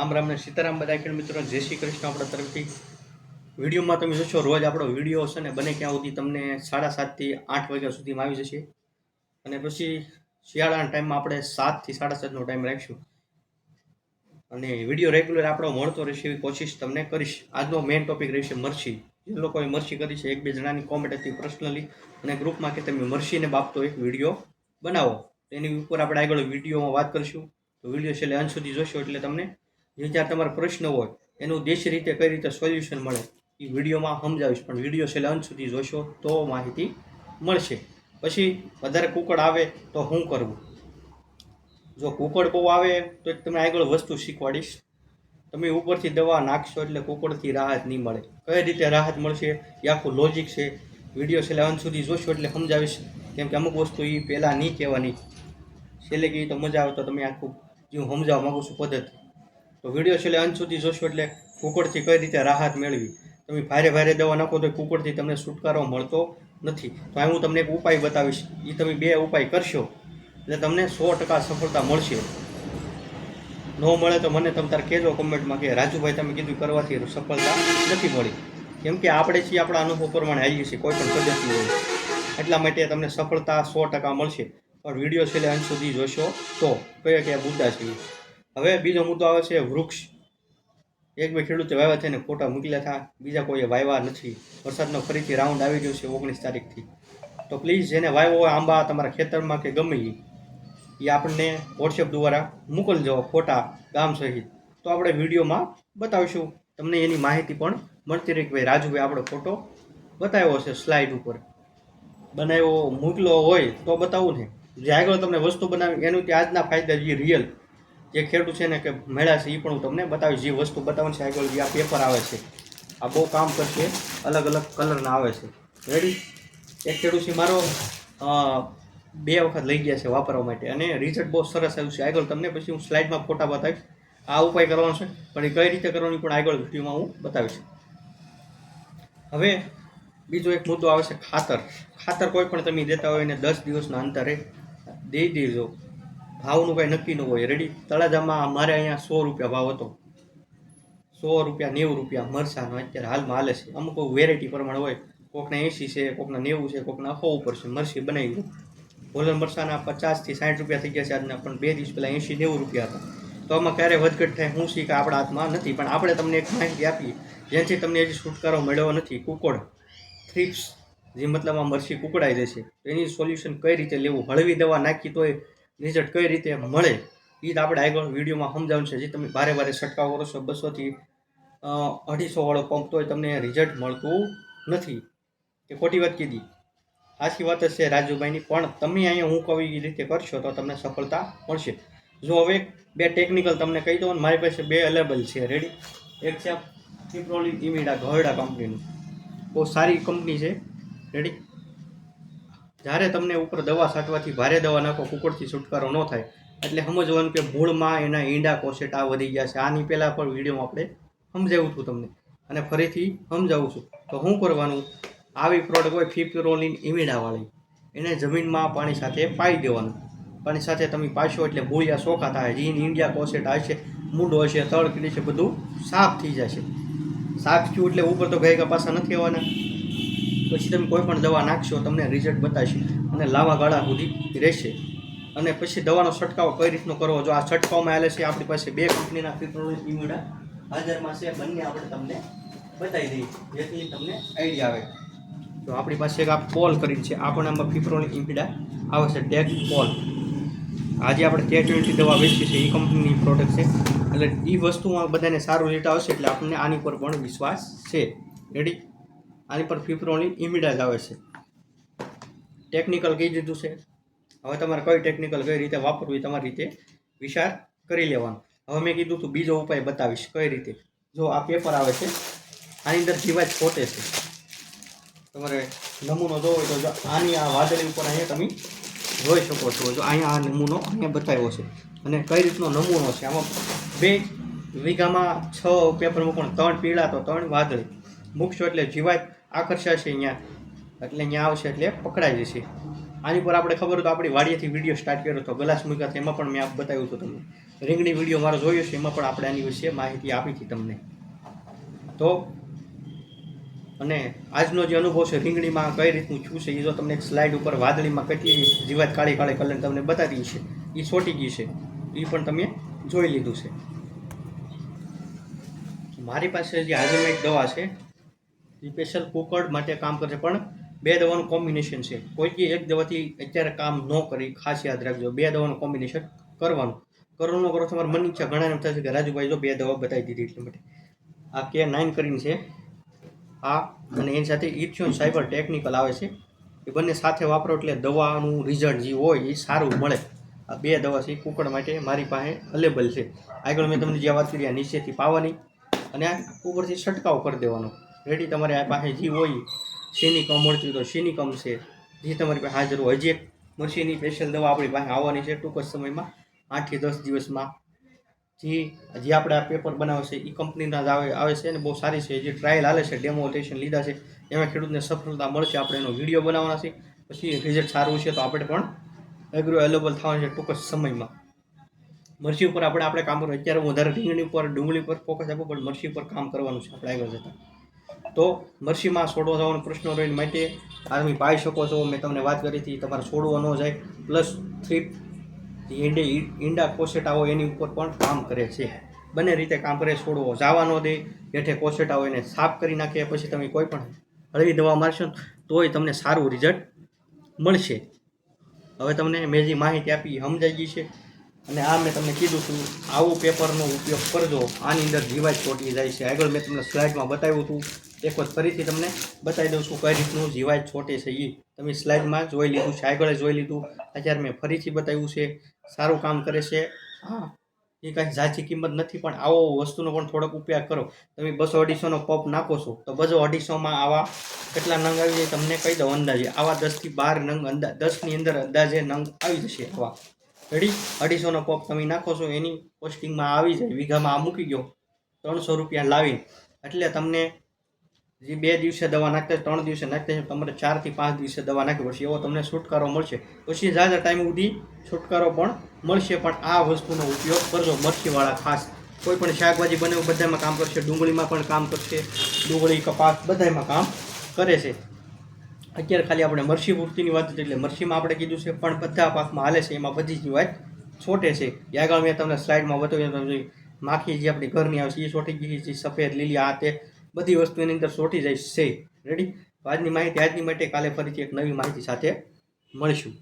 રામ રામ ને સીતારામ બધા ખેડ મિત્રો, જય શ્રી કૃષ્ણ આપણા તરફથી. વિડીયોમાં તમે જોશો, રોજ આપણો વીડિયો હશે ને બને ક્યાં સુધી તમને સાડા સાતથી આઠ વાગ્યા સુધીમાં આવી જશે. અને પછી શિયાળાના ટાઈમમાં આપણે સાતથી સાડા સાતનો ટાઈમ રાખીશું. અને વીડિયો રેગ્યુલર આપણો મળતો રહેશે એવી કોશિશ તમને કરીશ. આજનો મેઇન ટોપિક રહેશે મરસી. જે લોકોએ મરસી કરી છે, એક બે જણાની કોમેન્ટ હતી પર્સનલી અને ગ્રુપમાં કે તમે મરસીને બાપતો એક વીડિયો બનાવો. એની ઉપર આપણે આગળ વિડીયોમાં વાત કરીશું. તો વીડિયો છેલ્લે અંત સુધી જોશો એટલે તમને જે જ્યાં તમારો પ્રશ્ન હોય, એનું દેશી રીતે કઈ રીતે સોલ્યુશન મળે, એ વિડીયોમાં સમજાવીશ. પણ વીડિયો છેલ્લે અંત સુધી જોશો તો માહિતી મળશે. પછી વધારે કુકડ આવે તો શું કરવું? જો કુકડ બહુ આવે તો તમને આગળ વસ્તુ શીખવાડીશ. તમે ઉપરથી દવા નાખશો એટલે કુકડથી રાહત નહીં મળે. કઈ રીતે રાહત મળશે એ આખું લોજિક છે. વીડિયો છેલ્લે અંત સુધી જોશો એટલે સમજાવીશ. કેમ કે અમુક વસ્તુ એ પહેલાં નહીં કહેવાની. છેલ્લે કહી તો મજા આવે તો તમે આખું જે હું સમજાવવા માગું છું પદ્ધતિ. તો વીડિયો છેલ્લે અંત સુધી જોશો એટલે કુકડથી કઈ રીતે રાહત મેળવી? તમે ભારે ભારે દવા નાખો તો કુકડથી તમને છુટકારો મળતો નથી. તો હું તમને એક ઉપાય બતાવીશ. એ તમે બે ઉપાય કરશો એટલે તમને સો ટકા સફળતા મળશે. ન મળે તો મને તમે તાર કહેજો કોમેન્ટમાં કે, રાજુભાઈ, તમે કીધું કરવાથી સફળતા નથી મળી. કેમ કે આપણે છીએ, આપણા અનુભવ પ્રમાણે આવીએ છીએ, કોઈ પણ પદ્ધતિ હોય. એટલા માટે તમને સફળતા સો ટકા મળશે. પણ વીડિયો છેલ્લે અંત સુધી જોશો તો કયા કયા મુદ્દા છે. હવે બીજો મુદ્દો આવે છે વૃક્ષ. એક બે ખેડૂતે વાવ્યા છે થઈને ફોટા મૂકેલા હતા બીજા કોઈએ વાવ્યા નથી. વરસાદનો ફરીથી રાઉન્ડ આવી ગયો છે ઓગણીસ તારીખથી. તો પ્લીઝ જેને વાવ્યો હોય આંબા તમારા ખેતરમાં કે ગમે એ એ આપણને વોટ્સએપ દ્વારા મોકલજો ફોટા ગામ સહિત. તો આપણે વિડીયોમાં બતાવીશું. તમને એની માહિતી પણ મળતી રહી કે ભાઈ રાજુભાઈ આપણો ફોટો બતાવ્યો છે સ્લાઇડ ઉપર. બનાવ્યો મોકલો હોય તો બતાવું ને. જે આગળ તમને વસ્તુ બનાવી એનું તે આજના ફાયદા જે રિયલ જે ખેડૂત છે ને કે મેળા છે એ પણ હું તમને બતાવીશ. જે વસ્તુ બતાવવાની છે, આગળ જે આ પેપર આવે છે, આ બહુ કામ કરશે, અલગ અલગ કલરના આવે છે. રેડી એક ખેડૂત છે, મારો બે વખત લઈ ગયા છે વાપરવા માટે અને રિઝલ્ટ બહુ સરસ આવ્યું છે. આગળ તમને પછી હું સ્લાઇડમાં ફોટા બતાવીશ. આ ઉપાય કરવાનો છે, પણ એ કઈ રીતે કરવાની પણ આગળ વિડીયોમાં હું બતાવીશ. હવે બીજો એક મુદ્દો આવે છે, ખાતર. ખાતર કોઈ પણ તમે દેતા હોય એને દસ દિવસના અંતરે દઈ દેજો. ભાવનું કાંઈ નક્કી ન હોય. રેડી તળાજામાં મારે અહીંયા સો રૂપિયા ભાવ હતો. સો રૂપિયા, નેવું રૂપિયા મરસાનો અત્યારે હાલમાં હાલે છે. અમુક વેરાયટી પ્રમાણે હોય. કોકના એંસી છે, કોકના નેવું છે, કોકના સો ઉપર છે. મરસી બનાવી ભોલન મરસાના પચાસથી સાઠ રૂપિયા થઈ ગયા છે આજના, પણ બે દિવસ પહેલાં એંસી નેવું રૂપિયા હતા. તો આમાં ક્યારે વધઘટ થાય હું શીખ આપણા હાથમાં નથી, પણ આપણે તમને એક માહિતી આપીએ. જેનાથી તમને હજી છુટકારો મેળવ્યો નથી. કુકોડ થ્રીપ્સ જે મતલબમાં મરસી કુકડાઈ જશે એની સોલ્યુશન કઈ રીતે લેવું? હળવી દવા નાખી તોય રિઝલ્ટ કઈ રીતે મળે એ જ આપણે આગળ વિડીયોમાં સમજાવું છે. જે તમે ભારે ભારે છંટકાવ કરો છો, બસોથી અઢીસો વાળો પંપ તોય તમને રિઝલ્ટ મળતું નથી. કે ખોટી વાત કીધી. આખી વાત છે રાજુભાઈની, પણ તમે અહીંયા હું કહું એ રીતે કરશો તો તમને સફળતા મળશે. જો હવે બે ટેકનિકલ તમને કહી દઉં મારી પાસે બે અવેલેબલ છે. રેડી એક છે ફિપ્રોલિન ઇમિડા ઘરડા કંપનીનું બહુ સારી કંપની છે. રેડી જ્યારે તમને ઉપર દવા છાંટવાથી ભારે દવા નાખો કુકડથી છુટકારો ન થાય, એટલે સમજવાનું કે મૂળમાં એના ઈંડા કોશેટા વધી ગયા છે. આની પહેલાં પણ વિડીયોમાં આપણે સમજાવું છું તમને. અને ફરીથી સમજાવું છું. તો શું કરવાનું, આવી પ્રોડક્ટ હોય ફિપ્રોલિન ઇમિડાવાળી એને જમીનમાં પાણી સાથે પાઈ દેવાનું. પાણી સાથે તમે પાશો એટલે મૂળિયા સોખા થાય. જીન ઇન્ડિયા કોસેટ હશે મૂંડો હશે, તળ કીડી છે, બધું સાફ થઈ જશે. સાફ થયું એટલે ઉપર તો ગાયકા પાછા નથી આવવાના. પછી તમે કોઈ પણ દવા નાખશો, તમને રિઝલ્ટ બતાવશે અને લાંબા ગાળા સુધી રહેશે. અને પછી દવાનો છંટકાવ કઈ રીતનો કરવો? જો આ છંટકાવમાં આવેલા છે, આપણી પાસે બે કંપનીના ફિપ્રોલિન ઇમ્યુડા હાજરમાં છે, બંને આપણે તમને બતાવી દઈએ. જેથી તમને આઈડિયા આવે. તો આપણી પાસે એક આ પોલ કરીને છે આમાં ફિપ્રોલિન ઇમ્યુડા આવે છે, ટેક પોલ. આજે આપણે કે ટ્વેન્ટી દવા વેચીએ છીએ એ કંપનીની પ્રોડક્ટ છે. એટલે એ વસ્તુમાં બધાને સારું રેટ આવશે એટલે આપણને આની પર પણ વિશ્વાસ છે. રેડી આની પર ફિપ્રોલિન ઇમિડા આવે છે. ટેકનિકલ કહી દીધું છે. હવે તમારે કઈ ટેકનિકલ કઈ રીતે વાપરવી તમારી રીતે વિચાર કરી લેવાનો. હવે મેં કીધું તું બીજો ઉપાય બતાવીશ, કઈ રીતે? જો આ પેપર આવે છે, આની અંદર જીવાત ખોટે છે. તમારે નમૂનો જોવો હોય તો આની આ વાદળી ઉપર અહીંયા તમે જોઈ શકો છો. જો અહીંયા આ નમૂનો અહીંયા બતાવ્યો છે. અને કઈ રીતનો નમૂનો છે? આમાં બે વીઘામાં છ પેપર પણ ત્રણ પીળા તો ત્રણ વાદળી. મૂકશો એટલે જીવાત આકર્ષાશે અહીંયા. એટલે અહીંયા આવશે એટલે પકડાઈ જશે. આની પર આપણે ખબર તો આપણી વાડીએથી વીડિયો સ્ટાર્ટ કર્યો હતો. ગ્લાસ મૂક્યા એમાં પણ મેં બતાવ્યું હતું તમને. રીંગણી વીડિયો મારો જોયો છે, એમાં પણ આપણે આની વિશે માહિતી આપી હતી તમને. તો અને આજનો જે અનુભવ છે, રીંગણીમાં કઈ રીતનું છું છે, એ જો તમને એક સ્લાઇડ ઉપર વાદળીમાં કેટલી જીવાત કાળી કાળી કલર તમને બતાવી છે, એ છોટી ગઈ છે. એ પણ તમે જોઈ લીધું છે. મારી પાસે જે હાજરમાં એક દવા છે સ્પેશિયલ કુકડ માટે કામ કરશે પણ બે દવાનું કોમ્બિનેશન છે. કોઈ એક દવાથી અત્યારે કામ ન કરી ખાસ યાદ રાખજો. બે દવાનું કોમ્બિનેશન કરવાનું. કરો ન કરો, તમારે મન ઈચ્છા ઘણા એમ છે કે રાજુભાઈ જો બે દવા બતાવી દીધી એટલા માટે. આ કે નાઇન કરીને છે. આ અને એની સાથે ઇથ્યોન સાયબર ટેકનિકલ આવે છે. એ બંને સાથે વાપરો એટલે દવાનું રિઝલ્ટ જે હોય એ સારું મળે. આ બે દવા છે કુકડ માટે મારી પાસે અવેલેબલ છે. આગળ મેં તમને જે વાત કરી, આ નીચેથી પાવાની. અને આ ઉપરથી છંટકાવ કરી દેવાનો. રેડી તમારે પાસે જે હોય સિનિકમ મળતી હોય તો કમ છે? જે તમારી પાસે હાજર હોય. હજી એક મરસીની સ્પેશિયલ દવા આપણી પાસે આવવાની છે ટૂંક જ સમયમાં, આઠથી દસ દિવસમાં. જે જે આપણે આ પેપર બનાવે છે એ કંપનીના જ આવે આવે છે અને બહુ સારી છે. જે ટ્રાયલ હાલે છે ડેમો ટેસ્ટ લીધા છે, એમાં ખેડૂતને સફળતા મળશે. આપણે એનો વીડિયો બનાવવાના છે. પછી રિઝલ્ટ સારું છે તો આપણે પણ એગ્રો અવેલેબલ થવાનું છે ટૂંક જ સમયમાં. મરચી ઉપર આપણે આપણે કામ કરવું અત્યારે વધારે રીંગણી ઉપર, ડુંગળી ઉપર ફોકસ આપવું પણ મરચી ઉપર કામ કરવાનું છે આપણે આગળ જતાં. તો મરસીમાં છોડવા જવાનો પ્રશ્ન રહીને માટે આ તમે પાઈ શકો છો. મેં તમને વાત કરી હતી, તમારે છોડવો ન જાય. પ્લસ થ્રી ઈંડે ઈંડા કોસેટા હોય એની ઉપર પણ કામ કરે છે. બંને રીતે કામ કરે, છોડવો જવા ન દે. હેઠે કોસેટા હોય એને સાફ કરી નાખે, પછી તમે કોઈ પણ હળવી દવા મારશો તોય તમને સારું રિઝલ્ટ મળશે. હવે તમને મેં જે માહિતી આપી સમજાઈ ગઈ છે. અને આ મેં તમને કીધું હતું આવું પેપરનો ઉપયોગ કરજો. આની અંદર જીવાત છોટી જાય છે. આગળ મેં તમને સ્લાઇડમાં બતાવ્યું હતું. એક વખત ફરીથી તમને બતાવી દઉં છું કઈ રીતનું જીવાત છોટે છે એ તમે સ્લાઇડમાં જોઈ લીધું છે આગળ જોઈ લીધું. અત્યારે મેં ફરીથી બતાવ્યું છે. સારું કામ કરે છે. હા. એ કાંઈ ઝાચી કિંમત નથી પણ આવો વસ્તુનો પણ થોડોક ઉપયોગ કરો. તમે બસો અઢીસોનો પપ નાખો છો તો બસો અઢીસોમાં આવા કેટલા નંગ આવી જાય તમને કહી દઉં અંદાજે. આવા દસથી બાર નંગ અંદા દસની અંદર અંદાજે નંગ આવી જશે આવા. રેડી? અઢીસોનો પગ તમે નાખો છો, એની પોસ્ટિંગમાં આવી જાય, વીઘામાં આ મૂકી ગયો ત્રણસો રૂપિયા લાવી એટલે તમને જે બે દિવસે દવા નાખતા ત્રણ દિવસે નાખતા છે તમારે ચારથી પાંચ દિવસે દવા નાખવી પડશે. એવો તમને છુટકારો મળશે. પછી ઝાઝા ટાઈમ સુધી છુટકારો પણ મળશે, પણ આ વસ્તુનો ઉપયોગ કરજો, મરચીવાળા ખાસ. કોઈ પણ શાકભાજી બને બધામાં કામ કરશે, ડુંગળીમાં પણ કામ કરશે, ડુંગળી, કપાસ બધામાં કામ કરે છે. અત્યારે ખાલી આપણે મરસી મૂર્તિની વાત એટલે મરસીમાં આપણે કીધું છે, પણ બધા પાકમાં હાલે છે, એમાં બધી જ વાત છોટે છે. એ આગળ મેં તમને સ્લાઇડમાં બતાવ્યું તમે માખી જે આપણી ઘરની આવે છે એ છોટી ગઈ છે, સફેદ, લીલી, આ તે બધી વસ્તુ એની અંદર છોટી જાય છે. રેડી આજની માહિતી આજની માટે કાલે ફરીથી એક નવી માહિતી સાથે મળીશું.